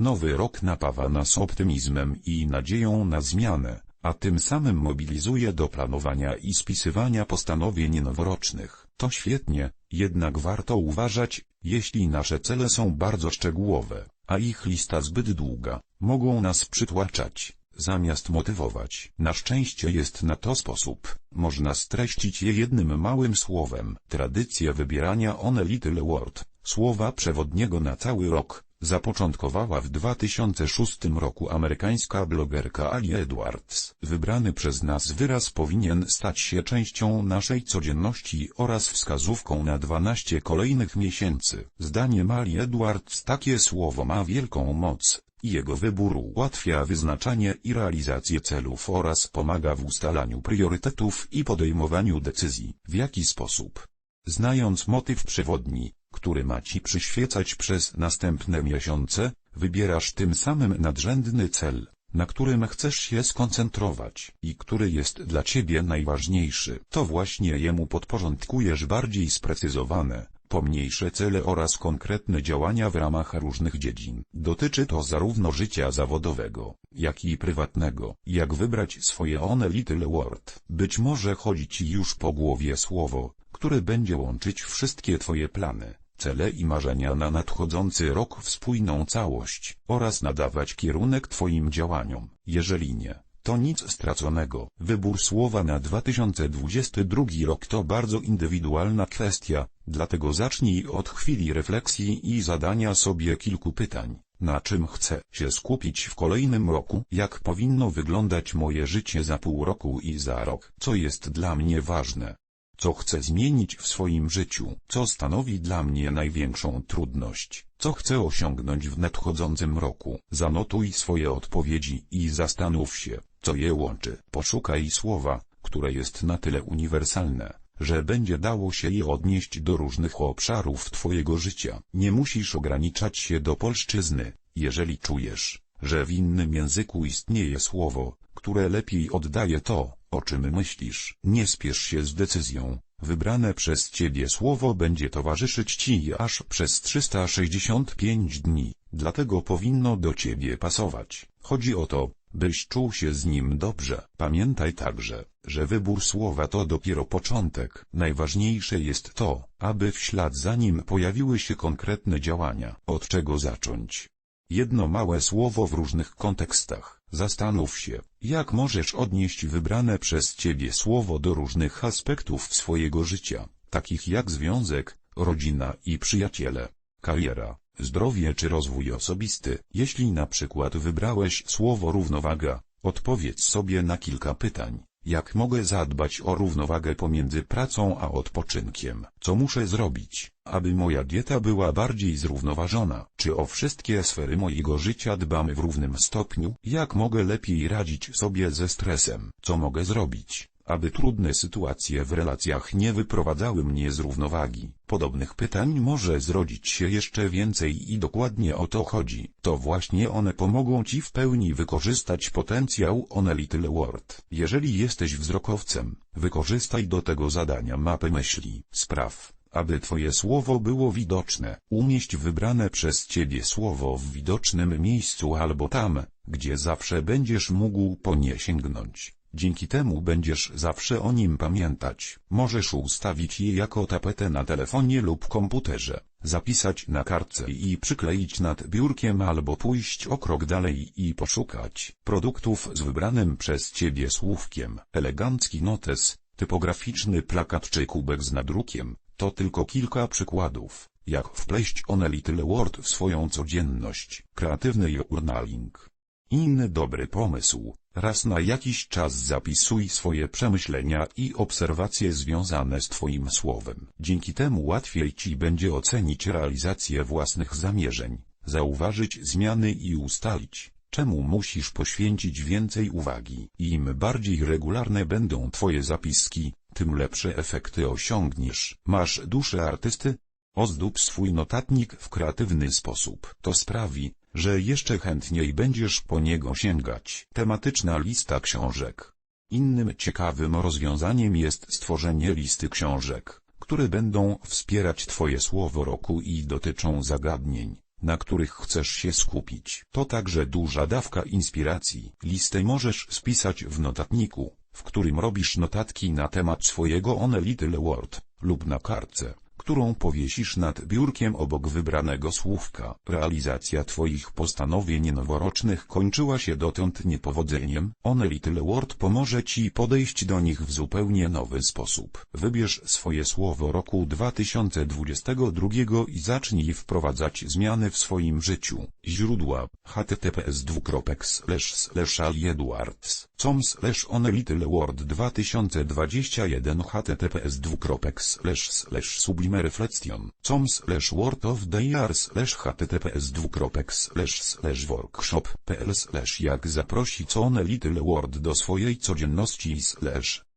Nowy rok napawa nas optymizmem i nadzieją na zmianę, a tym samym mobilizuje do planowania i spisywania postanowień noworocznych. To świetnie, jednak warto uważać, jeśli nasze cele są bardzo szczegółowe, a ich lista zbyt długa, mogą nas przytłaczać, zamiast motywować. Na szczęście jest na to sposób, można streścić je jednym małym słowem. Tradycja wybierania one Little Word, słowa przewodniego na cały rok, zapoczątkowała w 2006 roku amerykańska blogerka Ali Edwards. Wybrany przez nas wyraz powinien stać się częścią naszej codzienności oraz wskazówką na 12 kolejnych miesięcy. Zdaniem Ali Edwards takie słowo ma wielką moc, i jego wybór ułatwia wyznaczanie i realizację celów oraz pomaga w ustalaniu priorytetów i podejmowaniu decyzji. W jaki sposób? Znając motyw przewodni, który ma Ci przyświecać przez następne miesiące, wybierasz tym samym nadrzędny cel, na którym chcesz się skoncentrować i który jest dla Ciebie najważniejszy. To właśnie jemu podporządkujesz bardziej sprecyzowane, pomniejsze cele oraz konkretne działania w ramach różnych dziedzin. Dotyczy to zarówno życia zawodowego, jak i prywatnego. Jak wybrać swoje one little word? Być może chodzi Ci już po głowie słowo, które będzie łączyć wszystkie Twoje plany cele i marzenia na nadchodzący rok w spójną całość, oraz nadawać kierunek Twoim działaniom. Jeżeli nie, to nic straconego. Wybór słowa na 2022 rok to bardzo indywidualna kwestia, dlatego zacznij od chwili refleksji i zadania sobie kilku pytań. Na czym chcę się skupić w kolejnym roku? Jak powinno wyglądać moje życie za pół roku i za rok? Co jest dla mnie ważne? Co chcę zmienić w swoim życiu, co stanowi dla mnie największą trudność, co chcę osiągnąć w nadchodzącym roku. Zanotuj swoje odpowiedzi i zastanów się, co je łączy. Poszukaj słowa, które jest na tyle uniwersalne, że będzie dało się je odnieść do różnych obszarów Twojego życia. Nie musisz ograniczać się do polszczyzny, jeżeli czujesz, że w innym języku istnieje słowo, które lepiej oddaje to, o czym myślisz. Nie spiesz się z decyzją. Wybrane przez Ciebie słowo będzie towarzyszyć Ci aż przez 365 dni, dlatego powinno do Ciebie pasować. Chodzi o to, byś czuł się z nim dobrze. Pamiętaj także, że wybór słowa to dopiero początek. Najważniejsze jest to, aby w ślad za nim pojawiły się konkretne działania. Od czego zacząć? Jedno małe słowo w różnych kontekstach. Zastanów się, jak możesz odnieść wybrane przez Ciebie słowo do różnych aspektów swojego życia, takich jak związek, rodzina i przyjaciele, kariera, zdrowie czy rozwój osobisty. Jeśli na przykład wybrałeś słowo równowaga, odpowiedz sobie na kilka pytań. Jak mogę zadbać o równowagę pomiędzy pracą a odpoczynkiem? Co muszę zrobić, aby moja dieta była bardziej zrównoważona? Czy o wszystkie sfery mojego życia dbamy w równym stopniu? Jak mogę lepiej radzić sobie ze stresem? Co mogę zrobić, aby trudne sytuacje w relacjach nie wyprowadzały mnie z równowagi. Podobnych pytań może zrodzić się jeszcze więcej i dokładnie o to chodzi. To właśnie one pomogą Ci w pełni wykorzystać potencjał One Little. Jeżeli jesteś wzrokowcem, wykorzystaj do tego zadania mapę myśli. Spraw, aby Twoje słowo było widoczne. Umieść wybrane przez Ciebie słowo w widocznym miejscu albo tam, gdzie zawsze będziesz mógł po nie sięgnąć. Dzięki temu będziesz zawsze o nim pamiętać. Możesz ustawić je jako tapetę na telefonie lub komputerze, zapisać na kartce i przykleić nad biurkiem albo pójść o krok dalej i poszukać produktów z wybranym przez Ciebie słówkiem. Elegancki notes, typograficzny plakat czy kubek z nadrukiem, to tylko kilka przykładów, jak wpleść one Little Word w swoją codzienność. Kreatywny journaling. Inny dobry pomysł, Raz na jakiś czas zapisuj swoje przemyślenia i obserwacje związane z Twoim słowem. Dzięki temu łatwiej Ci będzie ocenić realizację własnych zamierzeń, zauważyć zmiany i ustalić, czemu musisz poświęcić więcej uwagi. Im bardziej regularne będą Twoje zapiski, tym lepsze efekty osiągniesz. Masz duszę artysty? Ozdób swój notatnik w kreatywny sposób. To sprawi, że jeszcze chętniej będziesz po niego sięgać. Tematyczna lista książek. Innym ciekawym rozwiązaniem jest stworzenie listy książek, które będą wspierać Twoje słowo roku i dotyczą zagadnień, na których chcesz się skupić. To także duża dawka inspiracji. Listę możesz spisać w notatniku, w którym robisz notatki na temat swojego One Little Word, lub na kartce, którą powiesisz nad biurkiem obok wybranego słówka. Realizacja Twoich postanowień noworocznych kończyła się dotąd niepowodzeniem. One Little Word pomoże Ci podejść do nich w zupełnie nowy sposób. Wybierz swoje słowo roku 2022 i zacznij wprowadzać zmiany w swoim życiu. Źródła https com slash one little word 2021 https sublime reflection com slash word of the year slash https workshop.pl slash jak zaprosić one little word do swojej codzienności slash